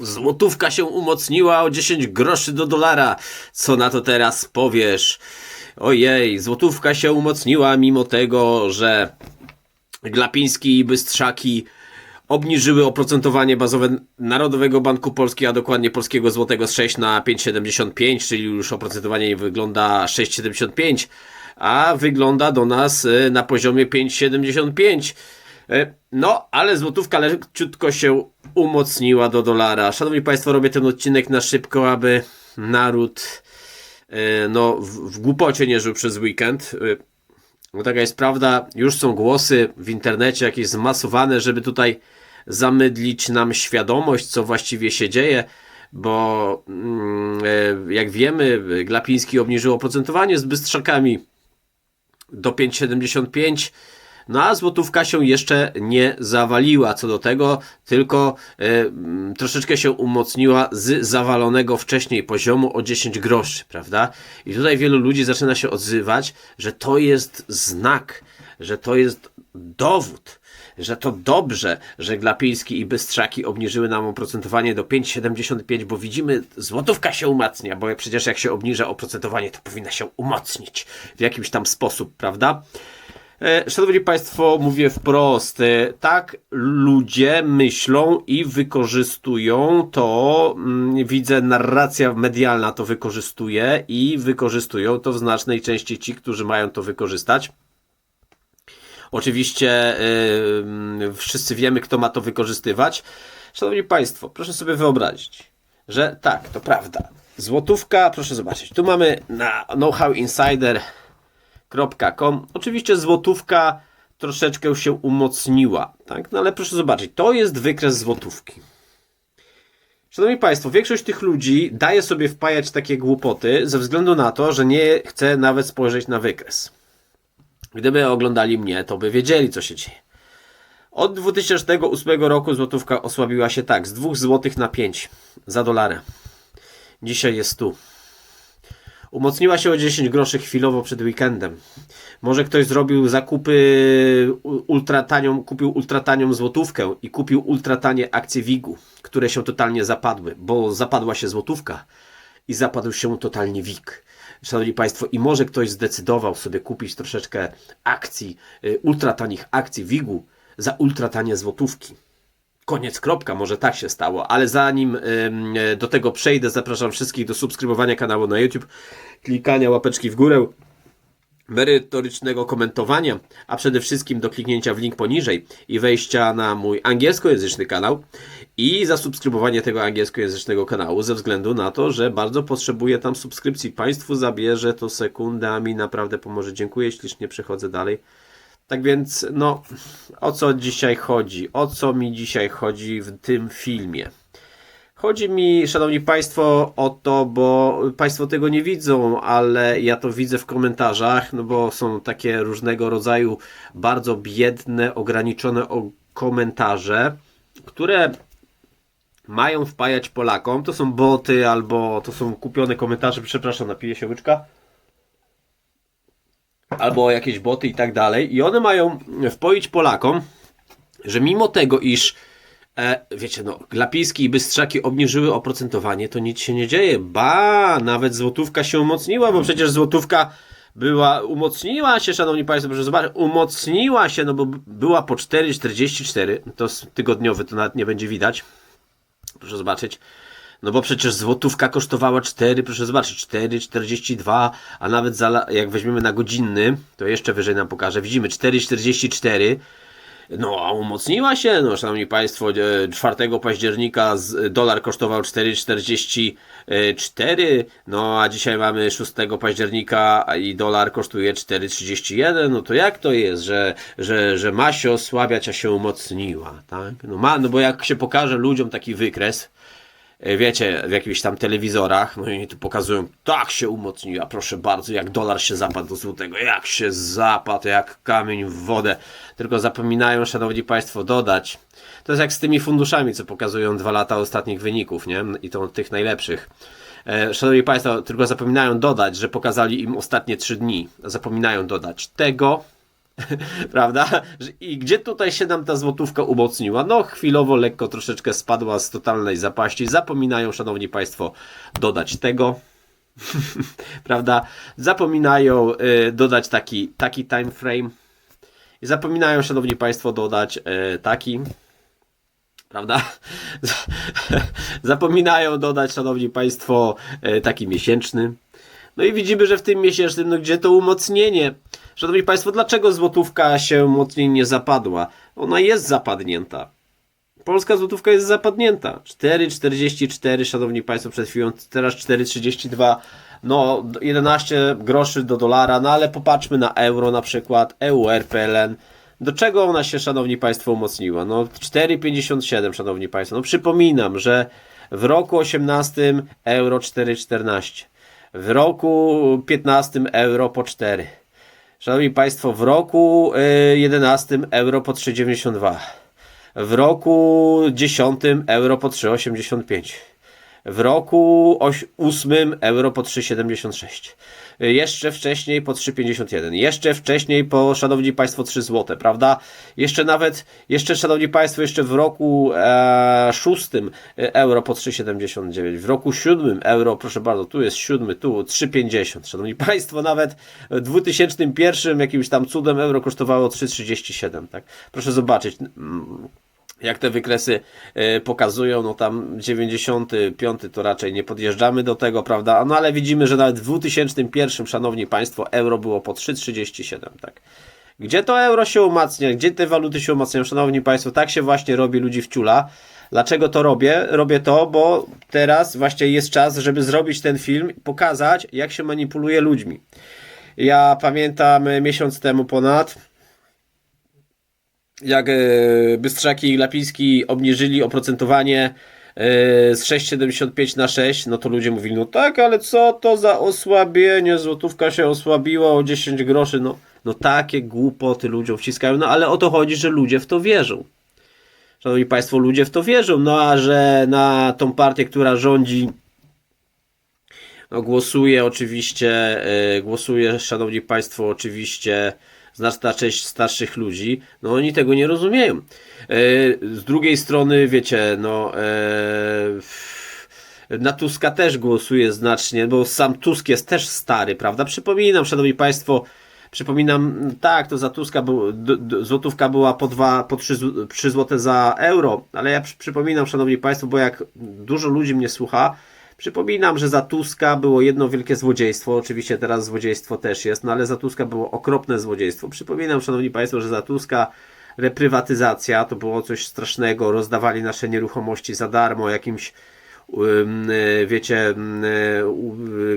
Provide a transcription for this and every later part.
Złotówka się umocniła o 10 groszy do dolara. Co na to teraz powiesz? Ojej, złotówka się umocniła mimo tego, że Glapiński i Bystrzaki obniżyły oprocentowanie bazowe Narodowego Banku Polski, a dokładnie polskiego złotego z 6 na 5,75, czyli już oprocentowanie wygląda 6,75, a wygląda do nas y, na poziomie 5,75. E, No, ale złotówka leciutko się umocniła do dolara. Szanowni Państwo, robię ten odcinek na szybko, aby naród e, no, w, w głupocie nie żył przez weekend. No taka jest prawda. Już są głosy w internecie jakieś zmasowane, żeby tutaj zamydlić nam świadomość, co właściwie się dzieje, bo mm, jak wiemy, Glapiński obniżył oprocentowanie z Bystrzakami do 5,75. No a złotówka się jeszcze nie zawaliła co do tego, tylko mm, troszeczkę się umocniła z zawalonego wcześniej poziomu o 10 groszy, prawda? I tutaj wielu ludzi zaczyna się odzywać, że to jest znak, że to jest dowód, że to dobrze, że Glapiński i Bystrzaki obniżyły nam oprocentowanie do 5,75, bo widzimy, złotówka się umacnia, bo przecież jak się obniża oprocentowanie, to powinna się umocnić w jakimś tam sposób, prawda? E, Szanowni Państwo, mówię wprost, e, tak ludzie myślą i wykorzystują to, mm, widzę, narracja medialna to wykorzystuje i wykorzystują to w znacznej części ci, którzy mają to wykorzystać. Oczywiście yy, wszyscy wiemy, kto ma to wykorzystywać. Szanowni Państwo, proszę sobie wyobrazić, że tak, to prawda. Złotówka, proszę zobaczyć, tu mamy na Oczywiście złotówka troszeczkę się umocniła, tak? No ale proszę zobaczyć, to jest wykres złotówki. Szanowni Państwo, większość tych ludzi daje sobie wpajać takie głupoty ze względu na to, że nie chce nawet spojrzeć na wykres. Gdyby oglądali mnie, to by wiedzieli, co się dzieje. Od 2008 roku złotówka osłabiła się tak, z 2 zł na 5 za dolarę. Dzisiaj jest tu. Umocniła się o 10 groszy chwilowo przed weekendem. Może ktoś zrobił zakupy ultratanią, kupił ultratanią złotówkę i kupił ultratanie akcje WIG-u, które się totalnie zapadły, bo zapadła się złotówka i zapadł się totalnie WIG. Szanowni Państwo, i może ktoś zdecydował sobie kupić troszeczkę akcji, y, ultratanich akcji WIG-u za ultratanie złotówki. Koniec, kropka, może tak się stało, ale zanim e, do tego przejdę, zapraszam wszystkich do subskrybowania kanału na YouTube, klikania łapeczki w górę, merytorycznego komentowania, a przede wszystkim do kliknięcia w link poniżej i wejścia na mój angielskojęzyczny kanał i zasubskrybowanie tego angielskojęzycznego kanału ze względu na to, że bardzo potrzebuję tam subskrypcji. Państwu zabierze to sekundę, a mi naprawdę pomoże. Dziękuję ślicznie, przechodzę dalej. Tak więc, no, o co dzisiaj chodzi? O co mi dzisiaj chodzi w tym filmie? Chodzi mi, szanowni państwo, o to, bo państwo tego nie widzą, ale ja to widzę w komentarzach, no bo są takie różnego rodzaju bardzo biedne, ograniczone komentarze, które mają wpajać Polakom. To są boty albo to są kupione komentarze, przepraszam, napiję się łyczka albo jakieś boty i tak dalej. I one mają wpoić Polakom, że mimo tego, iż e, wiecie, no, Glapiński i Bystrzaki obniżyły oprocentowanie, to nic się nie dzieje. Ba, nawet złotówka się umocniła, bo przecież złotówka była, umocniła się, szanowni państwo, proszę zobaczyć, umocniła się, no bo była po 4,44, to tygodniowy, to nawet nie będzie widać. Proszę zobaczyć. No bo przecież złotówka kosztowała 4, proszę zobaczyć, 4,42, a nawet za, jak weźmiemy na godzinny, to jeszcze wyżej nam pokażę, widzimy 4,44. No, a umocniła się, no, szanowni państwo, e, 4 października z, dolar kosztował 4,44, no, a dzisiaj mamy 6 października i dolar kosztuje 4,31, no to jak to jest, że, że, że ma się osłabiać, a się umocniła, tak? No ma, no bo jak się pokaże ludziom taki wykres, e, wiecie, w jakichś tam telewizorach, no i oni tu pokazują, tak się umocniła, proszę bardzo, jak dolar się zapadł do złotego, jak się zapadł, jak kamień w wodę. Tylko zapominają, szanowni państwo, dodać. To jest jak z tymi funduszami, co pokazują dwa lata ostatnich wyników, nie? I to tych najlepszych. E, Szanowni Państwo, tylko zapominają dodać, że pokazali im ostatnie trzy dni. Zapominają dodać tego, prawda? I gdzie tutaj się nam ta złotówka umocniła? No, chwilowo lekko troszeczkę spadła z totalnej zapaści. Zapominają, szanowni państwo, dodać tego. prawda? Zapominają y, dodać taki, taki time frame. I zapominają, szanowni państwo, dodać y, taki. Prawda? Zapominają dodać, szanowni państwo, y, taki miesięczny. No i widzimy, że w tym miesięcznym, no gdzie to umocnienie? Szanowni Państwo, dlaczego złotówka się mocniej nie zapadła? Ona jest zapadnięta. Polska złotówka jest zapadnięta. 4,44, szanowni Państwo, przed chwilą, teraz 4,32, no 11 groszy do dolara, no ale popatrzmy na euro na przykład, EUR, PLN. Do czego ona się, szanowni Państwo, umocniła? No 4,57, szanowni Państwo. No przypominam, że w roku 18 euro 4,14. W roku 15 euro po 4. Szanowni Państwo, w roku y, 11 euro po 3,92. W roku 10 euro po 3,85. W roku 8 euro po 3,76. Jeszcze wcześniej po 3,51. Jeszcze wcześniej po, szanowni Państwo, 3 zł, prawda? Jeszcze nawet, jeszcze, szanowni Państwo, jeszcze w roku e, 6 euro po 3,79. W roku 7 euro, proszę bardzo, tu jest 7, tu 3,50. Szanowni Państwo, nawet w 2001 jakimś tam cudem euro kosztowało 3,37, tak? Proszę zobaczyć. Jak te wykresy e, pokazują, no tam 95 to raczej nie podjeżdżamy do tego, prawda? No ale widzimy, że nawet w 2001, szanowni państwo, euro było po 3,37, tak? Gdzie to euro się umacnia? Gdzie te waluty się umacniają? Szanowni państwo, tak się właśnie robi ludzi w ciula. Dlaczego to robię? Robię to, bo teraz właśnie jest czas, żeby zrobić ten film, pokazać, jak się manipuluje ludźmi. Ja pamiętam e, miesiąc temu ponad, jak e, Bystrzaki i Lapiński obniżyli oprocentowanie e, z 6,75 na 6, no to ludzie mówili, no tak, ale co to za osłabienie, złotówka się osłabiła o 10 groszy, no, no takie głupoty ludziom wciskają, no ale o to chodzi, że ludzie w to wierzą. Szanowni Państwo, ludzie w to wierzą, no a że na tą partię, która rządzi, no głosuje oczywiście, e, głosuje, Szanowni Państwo, oczywiście znaczna część starszych ludzi, no oni tego nie rozumieją. E, Z drugiej strony, wiecie, no e, na Tuska też głosuje znacznie, bo sam Tusk jest też stary, prawda? Przypominam, Szanowni Państwo, Przypominam, tak, to za Tuska był, d, d, złotówka była po 2, po 3, z- 3 zł za euro, ale ja przy, przypominam, szanowni państwo, bo jak dużo ludzi mnie słucha, przypominam, że za Tuska było jedno wielkie złodziejstwo, oczywiście teraz złodziejstwo też jest, no ale za Tuska było okropne złodziejstwo. Przypominam, szanowni państwo, że za Tuska reprywatyzacja to było coś strasznego, rozdawali nasze nieruchomości za darmo jakimś y, wiecie, ym, y,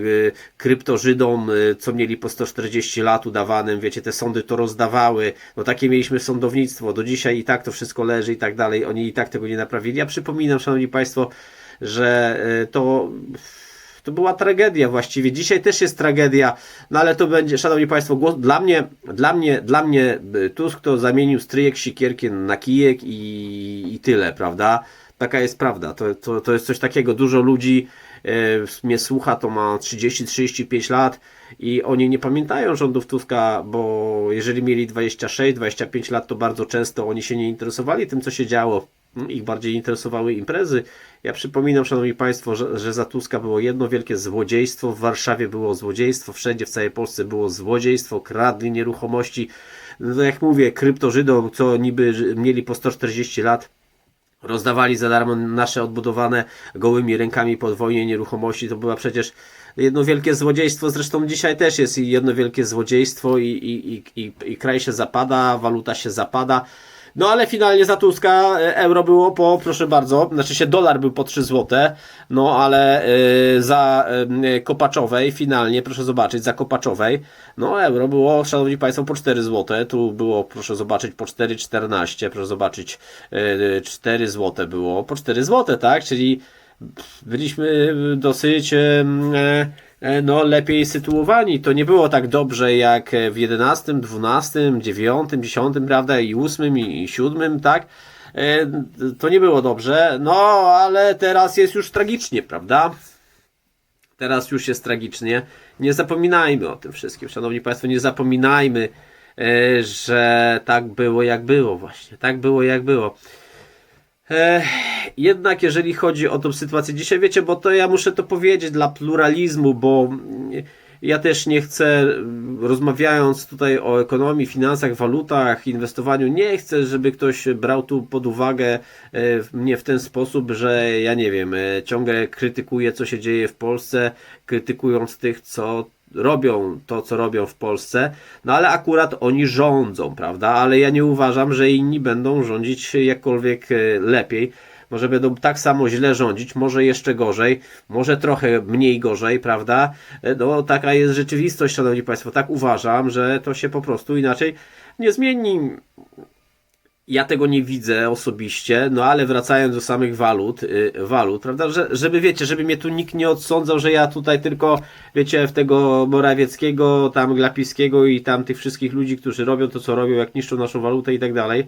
y, kryptożydom, y, co mieli po 140 lat udawanym, wiecie, te sądy to rozdawały, no takie mieliśmy sądownictwo, do dzisiaj i tak to wszystko leży i tak dalej, oni i tak tego nie naprawili. Ja przypominam, szanowni państwo, że y, to to była tragedia właściwie. Dzisiaj też jest tragedia, no ale to będzie, szanowni państwo, głos, dla mnie, dla mnie, dla mnie y, Tusk to zamienił stryjek sikierki na kijek i, i tyle, prawda? Taka jest prawda. To, to, to jest coś takiego. Dużo ludzi e, mnie słucha, to ma 30-35 lat i oni nie pamiętają rządów Tuska, bo jeżeli mieli 26-25 lat, to bardzo często oni się nie interesowali tym, co się działo. Ich bardziej interesowały imprezy. Ja przypominam, szanowni państwo, że, że za Tuska było jedno wielkie złodziejstwo. W Warszawie było złodziejstwo, wszędzie w całej Polsce było złodziejstwo, kradli nieruchomości. No jak mówię, kryptożydom, co niby mieli po 140 lat, rozdawali za darmo nasze odbudowane gołymi rękami pod wojnie nieruchomości. To była przecież jedno wielkie złodziejstwo. Zresztą dzisiaj też jest jedno wielkie złodziejstwo i, i, i, i, i kraj się zapada, waluta się zapada. No ale finalnie za Tuska e, euro było po, proszę bardzo, znaczy się dolar był po 3 złote, no ale e, za e, Kopaczowej finalnie, proszę zobaczyć, za Kopaczowej, no euro było, szanowni państwo, po 4 złote, tu było, proszę zobaczyć, po 4,14, proszę zobaczyć, e, 4 złote było, po 4 złote, tak, czyli byliśmy dosyć e, no, lepiej sytuowani. To nie było tak dobrze jak w 11, 12, 9, 10, prawda, i 8 i 7, tak? E, To nie było dobrze, no ale teraz jest już tragicznie, prawda? Teraz już jest tragicznie. Nie zapominajmy o tym wszystkim, szanowni państwo, nie zapominajmy e, że tak było jak było właśnie. Tak było jak było. Jednak jeżeli chodzi o tą sytuację dzisiaj, wiecie, bo to ja muszę to powiedzieć dla pluralizmu, bo ja też nie chcę, rozmawiając tutaj o ekonomii, finansach, walutach, inwestowaniu, nie chcę, żeby ktoś brał tu pod uwagę e, mnie w ten sposób, że ja nie wiem, e, ciągle krytykuję, co się dzieje w Polsce, krytykując tych, co robią to, co robią w Polsce, no ale akurat oni rządzą, prawda? Ale ja nie uważam, że inni będą rządzić jakkolwiek e, lepiej. Może będą tak samo źle rządzić, może jeszcze gorzej, może trochę mniej gorzej, prawda? E, No, taka jest rzeczywistość, szanowni państwo. Tak uważam, że to się po prostu inaczej nie zmieni. Ja tego nie widzę osobiście, no ale wracając do samych walut, y, walut, prawda, że, żeby wiecie, żeby mnie tu nikt nie odsądzał, że ja tutaj tylko, wiecie, w tego Morawieckiego, tam Glapińskiego i tam tych wszystkich ludzi, którzy robią to, co robią, jak niszczą naszą walutę i tak dalej.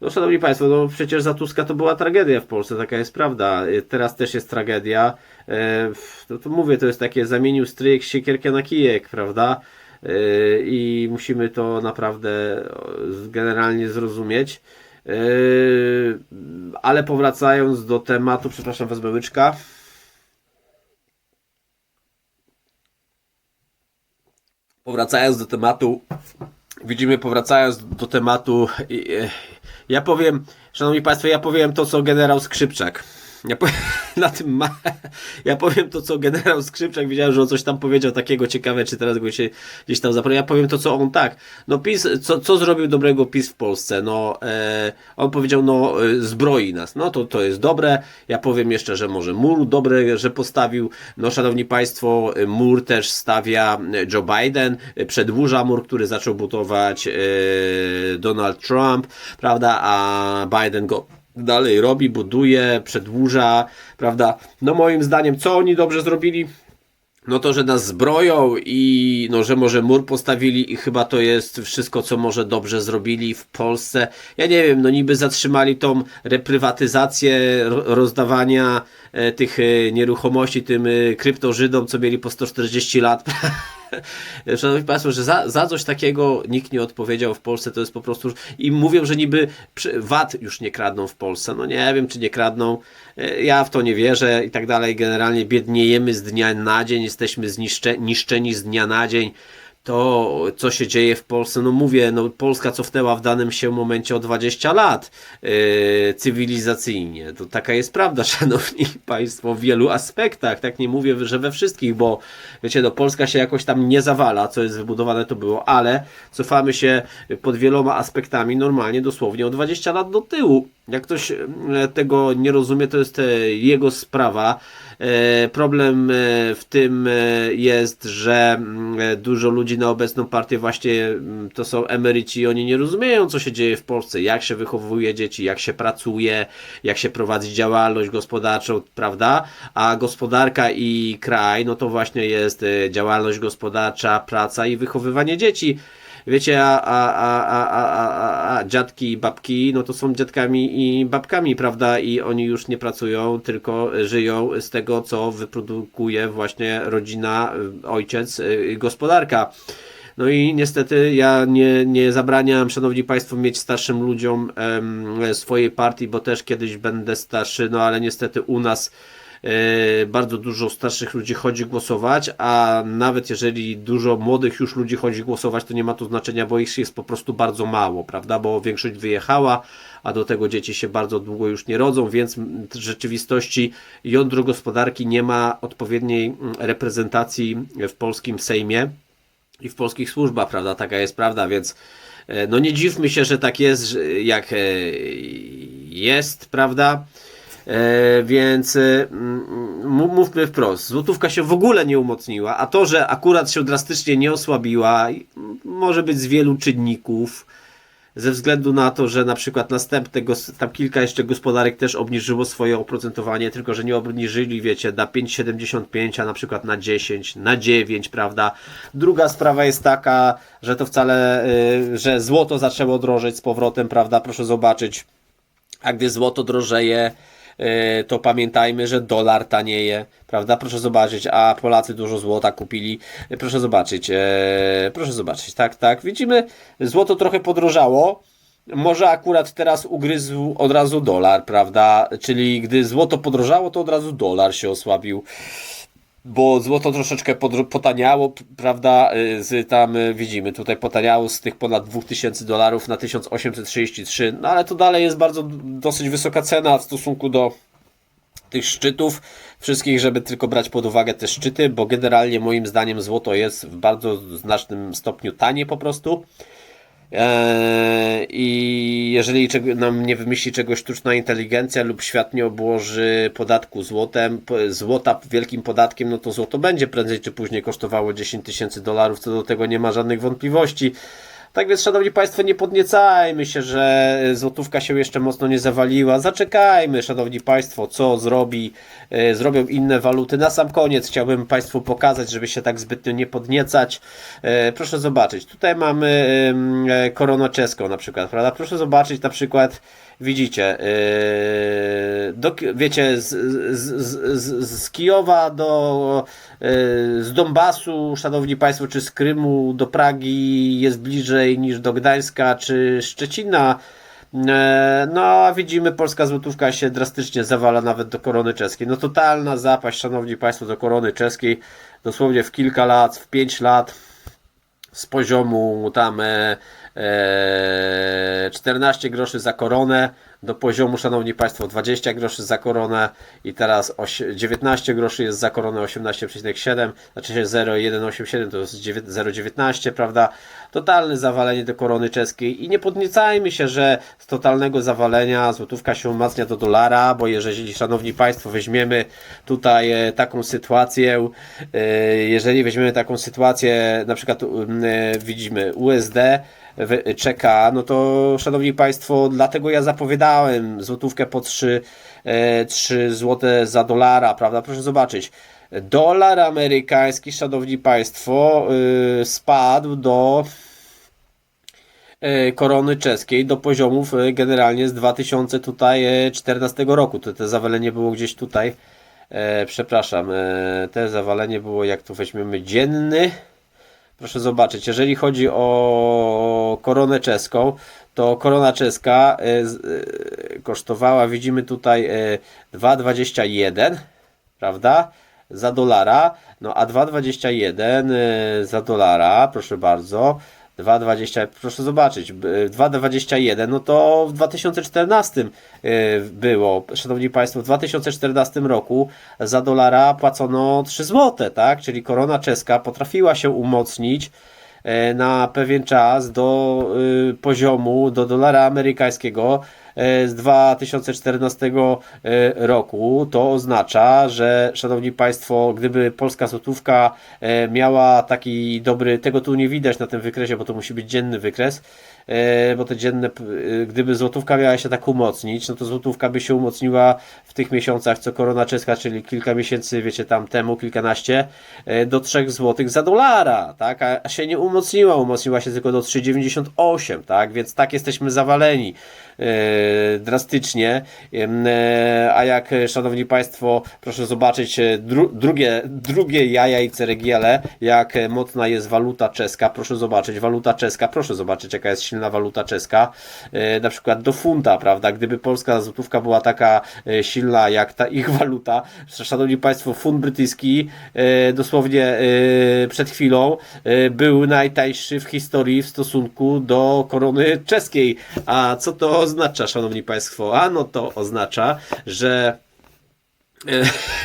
No szanowni państwo, no przecież za Tuska to była tragedia w Polsce, taka jest prawda. Y, Teraz też jest tragedia. E, No to mówię, to jest takie zamienił stryjek siekierkę na kijek, prawda? Yy, i musimy to naprawdę o, generalnie zrozumieć. Yy, Ale powracając do tematu, przepraszam, wezmę łyczka. Powracając do tematu, widzimy, powracając do tematu, e, ja powiem, szanowni państwo, ja powiem to, co generał Skrzypczak. Ja powiem, na tym ma, ja powiem to, co generał Skrzypczak, widziałem, że on coś tam powiedział takiego ciekawe, czy teraz go się gdzieś tam zapomniał. Ja powiem to, co on tak. No PiS, co, co zrobił dobrego PiS w Polsce? No, e, on powiedział, no, e, zbroi nas. No, to, to jest dobre. Ja powiem jeszcze, że może mur dobre, że postawił. No, szanowni państwo, e, mur też stawia e, Joe Biden, przedłuża mur, który zaczął budować e, Donald Trump, prawda, a Biden go dalej robi, buduje, przedłuża, prawda? No moim zdaniem, co oni dobrze zrobili? No to, że nas zbroją i no, że może mur postawili i chyba to jest wszystko, co może dobrze zrobili w Polsce. Ja nie wiem, no niby zatrzymali tą reprywatyzację ro- rozdawania tych e, nieruchomości tym e, kryptożydom, co mieli po 140 lat. Szanowni Państwo, że za, za coś takiego nikt nie odpowiedział w Polsce, to jest po prostu. I mówią, że niby VAT już nie kradną w Polsce. No nie wiem, czy nie kradną. E, Ja w to nie wierzę i tak dalej. Generalnie biedniejemy z dnia na dzień, jesteśmy zniszcze, niszczeni z dnia na dzień. To, co się dzieje w Polsce, no mówię, no Polska cofnęła w danym się momencie o 20 lat yy, cywilizacyjnie. To taka jest prawda, szanowni państwo, w wielu aspektach. Tak nie mówię, że we wszystkich, bo wiecie, no Polska się jakoś tam nie zawala, co jest wybudowane to było, ale cofamy się pod wieloma aspektami normalnie, dosłownie o 20 lat do tyłu. Jak ktoś e, tego nie rozumie, to jest e, jego sprawa. E, Problem e, w tym e, jest, że mm, dużo ludzi na obecną partię właśnie mm, to są emeryci i oni nie rozumieją, co się dzieje w Polsce, jak się wychowuje dzieci, jak się pracuje, jak się prowadzi działalność gospodarczą, prawda? A gospodarka i kraj, no to właśnie jest działalność gospodarcza, praca i wychowywanie dzieci. Wiecie, a, a, a, a, a, a, a dziadki i babki, no to są dziadkami i babkami, prawda? I oni już nie pracują, tylko żyją z tego, co wyprodukuje właśnie rodzina, y, ojciec, y, gospodarka. No i niestety ja nie, nie zabraniam, szanowni państwo, mieć starszym ludziom em, swojej partii, bo też kiedyś będę starszy, no ale niestety u nas bardzo dużo starszych ludzi chodzi głosować, a nawet jeżeli dużo młodych już ludzi chodzi głosować, to nie ma to znaczenia, bo ich jest po prostu bardzo mało, prawda? Bo większość wyjechała, a do tego dzieci się bardzo długo już nie rodzą, więc w rzeczywistości jądro gospodarki nie ma odpowiedniej mm, reprezentacji w polskim Sejmie i w polskich służbach, prawda? Taka jest prawda, więc e, no nie dziwmy się, że tak jest, jak e, jest, prawda? E, więc mów- mówmy wprost, złotówka się w ogóle nie umocniła, a to, że akurat się drastycznie nie osłabiła, może być z wielu czynników, ze względu na to, że na przykład następne, tam kilka jeszcze gospodarek też obniżyło swoje oprocentowanie, tylko że nie obniżyli, wiecie, na 5,75, a na przykład na 10, na 9, prawda? Druga sprawa jest taka, że to wcale, y, że złoto zaczęło drożeć z powrotem, prawda? Proszę zobaczyć, a gdy złoto drożeje, to pamiętajmy, że dolar tanieje, prawda? Proszę zobaczyć, a Polacy dużo złota kupili. E, Proszę zobaczyć, e, proszę zobaczyć, tak, tak. Widzimy, złoto trochę podrożało. Może akurat teraz ugryzł od razu dolar, prawda? Czyli gdy złoto podrożało, to od razu dolar się osłabił bo złoto troszeczkę potaniało, prawda, y, z tam y, widzimy, tutaj potaniało z tych ponad 2000 dolarów na 1833, no ale to dalej jest bardzo dosyć wysoka cena w stosunku do tych szczytów wszystkich, żeby tylko brać pod uwagę te szczyty, bo generalnie moim zdaniem złoto jest w bardzo znacznym stopniu tanie po prostu. Eee, I jeżeli nam nie wymyśli czegoś sztuczna inteligencja lub świat nie obłoży podatku złotem, złota wielkim podatkiem, no to złoto będzie prędzej czy później kosztowało 10 tysięcy dolarów, co do tego nie ma żadnych wątpliwości. Tak więc, szanowni państwo, nie podniecajmy się, że złotówka się jeszcze mocno nie zawaliła. Zaczekajmy, szanowni państwo, co zrobi, e, zrobią inne waluty. Na sam koniec chciałbym państwu pokazać, żeby się tak zbytnio nie podniecać. E, Proszę zobaczyć, tutaj mamy e, koronę czeską na przykład, prawda? Proszę zobaczyć na przykład, widzicie, e, do, wiecie, z, z, z, z, Kijowa do, e, z Donbasu, szanowni państwo, czy z Krymu do Pragi jest bliżej niż do Gdańska czy Szczecina. E, No, a widzimy, polska złotówka się drastycznie zawala nawet do korony czeskiej. No, totalna zapaść, szanowni państwo, do korony czeskiej. Dosłownie w kilka lat, w pięć lat z poziomu tam e, 14 groszy za koronę. Do poziomu, szanowni państwo, 20 groszy za koronę. I teraz oś, 19 groszy jest za koronę 18,7, znaczy się 0,187 to jest 9 0,19, prawda? Totalne zawalenie do korony czeskiej. I nie podniecajmy się, że z totalnego zawalenia złotówka się umacnia do dolara, bo jeżeli, szanowni państwo, weźmiemy tutaj e, taką sytuację, e, jeżeli weźmiemy taką sytuację, na przykład e, widzimy USD, czeka, no to szanowni państwo, dlatego ja zapowiadałem złotówkę po 3, e, 3 złote za dolara, prawda? Proszę zobaczyć. Dolar amerykański, szanowni państwo, y, spadł do e, korony czeskiej do poziomów e, generalnie z 2014 roku. To te zawalenie było gdzieś tutaj. E, przepraszam, e, te zawalenie było, jak tu weźmiemy, dzienny. Proszę zobaczyć, jeżeli chodzi o koronę czeską, to korona czeska e, e, kosztowała, widzimy tutaj e, 2,21, prawda? Za dolara. No a 2,21 e, za dolara, proszę bardzo. 2,20, proszę zobaczyć, b- 2,21, no to w 2014 e, było, szanowni państwo, w 2014 roku za dolara płacono 3 zł, tak? Czyli korona czeska potrafiła się umocnić e, na pewien czas do y, poziomu, do dolara amerykańskiego z 2014 e, roku. To oznacza, że szanowni państwo, gdyby polska złotówka e, miała taki dobry, tego tu nie widać na tym wykresie, bo to musi być dzienny wykres, e, bo te dzienne, e, gdyby złotówka miała się tak umocnić, no to złotówka by się umocniła w tych miesiącach, co korona czeska, czyli kilka miesięcy, wiecie, tam temu, kilkanaście, e, do 3 zł za dolara, tak, a się nie umocniła, umocniła się tylko do 3,98, tak, więc tak jesteśmy zawaleni e, drastycznie, e, a jak, e, szanowni państwo, proszę zobaczyć e, dru, drugie, drugie jaja i ceregiele, jak e, mocna jest waluta czeska, proszę zobaczyć, waluta czeska, proszę zobaczyć, jaka jest silna waluta czeska, e, na przykład do funta, prawda, gdyby polska złotówka była taka e, silna jak ta ich waluta, szanowni państwo, funt brytyjski e, dosłownie przed chwilą był najtańszy w historii w stosunku do korony czeskiej, a co to oznacza, szanowni państwo? A no to oznacza, że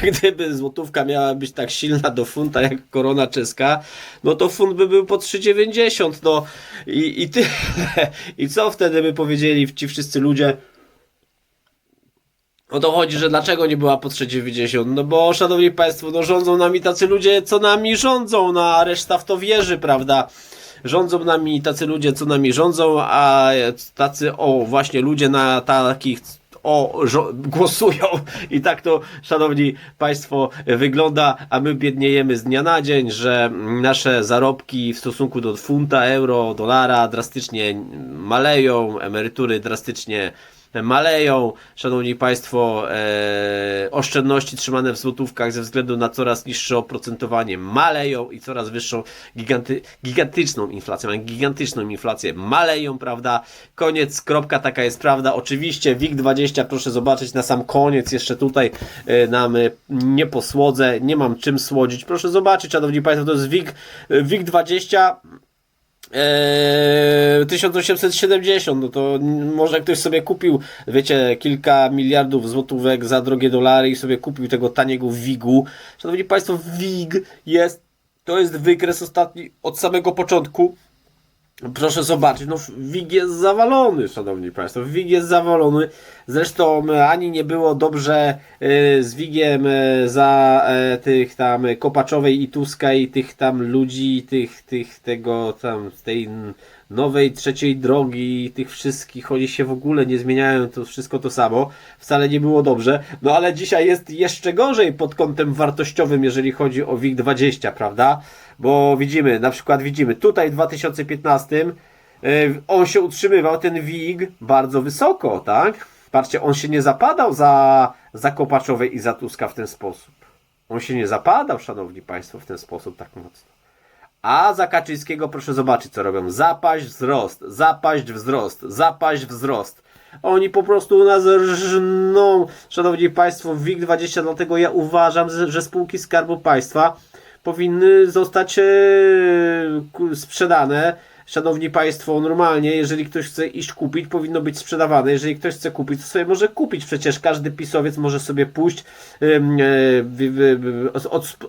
gdyby złotówka miała być tak silna do funta jak korona czeska, no to funt by był po 3,90 no i, i tyle. I co wtedy by powiedzieli ci wszyscy ludzie? O to chodzi, że dlaczego nie była po 3,90? No bo, szanowni państwo, no rządzą nami tacy ludzie, co nami rządzą, no a reszta w to wierzy, prawda? Rządzą nami tacy ludzie, co nami rządzą, a tacy, o, właśnie ludzie na takich o, głosują. I tak to, szanowni państwo, wygląda, a my biedniejemy z dnia na dzień, że nasze zarobki w stosunku do funta, euro, dolara drastycznie maleją, emerytury drastycznie maleją, szanowni państwo, e, oszczędności trzymane w złotówkach ze względu na coraz niższe oprocentowanie maleją i coraz wyższą giganty, gigantyczną inflację, mamy gigantyczną inflację, maleją, prawda? Koniec, kropka, taka jest prawda. Oczywiście WIG20, proszę zobaczyć na sam koniec, jeszcze tutaj e, nam e, nie posłodzę, nie mam czym słodzić. Proszę zobaczyć, szanowni państwo, to jest WIG, e, WIG20 Eee, 1870, no to może ktoś sobie kupił, wiecie, kilka miliardów złotówek za drogie dolary i sobie kupił tego taniego WIG-u. Szanowni Państwo, WIG jest, to jest wykres ostatni od samego początku. Proszę zobaczyć, no WIG jest zawalony, szanowni państwo. WIG jest zawalony. Zresztą e, ani nie było dobrze e, z WIGiem e, za tych tam Kopaczowej i Tuska i tych tam ludzi, tych, tych tego tam z tej nowej trzeciej drogi, tych wszystkich, oni się w ogóle nie zmieniają, to wszystko to samo. Wcale nie było dobrze. No ale dzisiaj jest jeszcze gorzej pod kątem wartościowym, jeżeli chodzi o WIG20, prawda? Bo widzimy, na przykład widzimy tutaj w 2015 y, on się utrzymywał, ten WIG, bardzo wysoko, tak? Patrzcie, on się nie zapadał za, za Kopaczowej i za Tuska w ten sposób. On się nie zapadał, szanowni państwo, w ten sposób tak mocno. A za Kaczyńskiego proszę zobaczyć, co robią. Zapaść, wzrost, zapaść, wzrost, zapaść, wzrost. Oni po prostu u nas rżną, szanowni państwo, w WIG20, dlatego ja uważam, że spółki Skarbu Państwa powinny zostać e, sprzedane. Szanowni Państwo, normalnie, jeżeli ktoś chce iść kupić, powinno być sprzedawane. Jeżeli ktoś chce kupić, to sobie może kupić. Przecież każdy pisowiec może sobie pójść, e,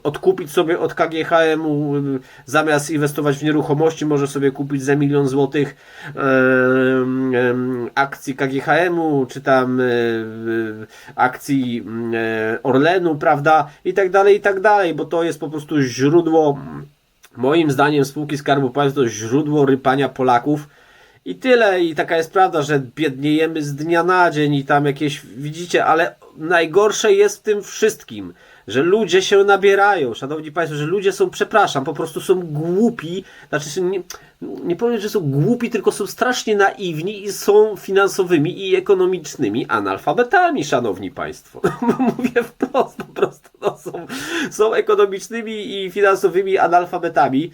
odkupić sobie od KGHM-u, ym, zamiast inwestować w nieruchomości, może sobie kupić za milion złotych akcji KGHM-u, czy tam y, akcji y, Orlenu, prawda? I tak dalej, i tak dalej, bo to jest po prostu źródło. Moim zdaniem spółki Skarbu Państwa to źródło rypania Polaków i tyle. I taka jest prawda, że biedniejemy z dnia na dzień i tam jakieś, widzicie, ale najgorsze jest w tym wszystkim, że ludzie się nabierają, szanowni państwo, że ludzie są, przepraszam, po prostu są głupi, znaczy nie, nie powiem, że są głupi, tylko są strasznie naiwni i są finansowymi i ekonomicznymi analfabetami, szanowni państwo. Mówię wprost, po prostu no, są, są ekonomicznymi i finansowymi analfabetami.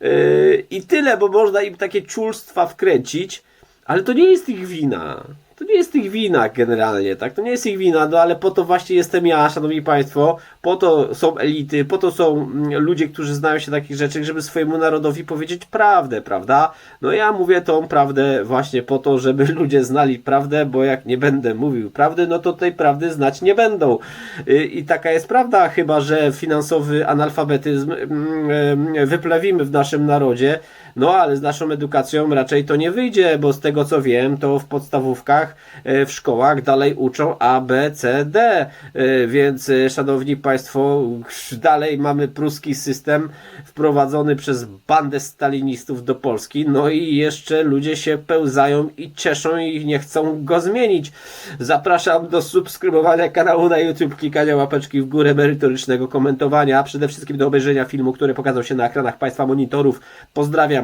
Yy, I tyle, bo można im takie ciulstwa wkręcić, ale to nie jest ich wina. To nie jest ich wina generalnie, tak? To nie jest ich wina, no ale po to właśnie jestem ja, szanowni państwo, po to są elity, po to są mm, ludzie, którzy znają się takich rzeczy, żeby swojemu narodowi powiedzieć prawdę, prawda? No ja mówię tą prawdę właśnie po to, żeby ludzie znali prawdę, bo jak nie będę mówił prawdy, no to tej prawdy znać nie będą. Y, I taka jest prawda, chyba że finansowy analfabetyzm mm, em, wyplawimy w naszym narodzie, no ale z naszą edukacją raczej to nie wyjdzie, bo z tego co wiem, to w podstawówkach, e, w szkołach dalej uczą A, B, C, D. E, Więc, e, szanowni Państwo, dalej mamy pruski system wprowadzony przez bandę stalinistów do Polski. No i jeszcze ludzie się pełzają i cieszą i nie chcą go zmienić. Zapraszam do subskrybowania kanału na YouTube, klikania łapeczki w górę, merytorycznego komentowania, a przede wszystkim do obejrzenia filmu, który pokazał się na ekranach Państwa monitorów. Pozdrawiam,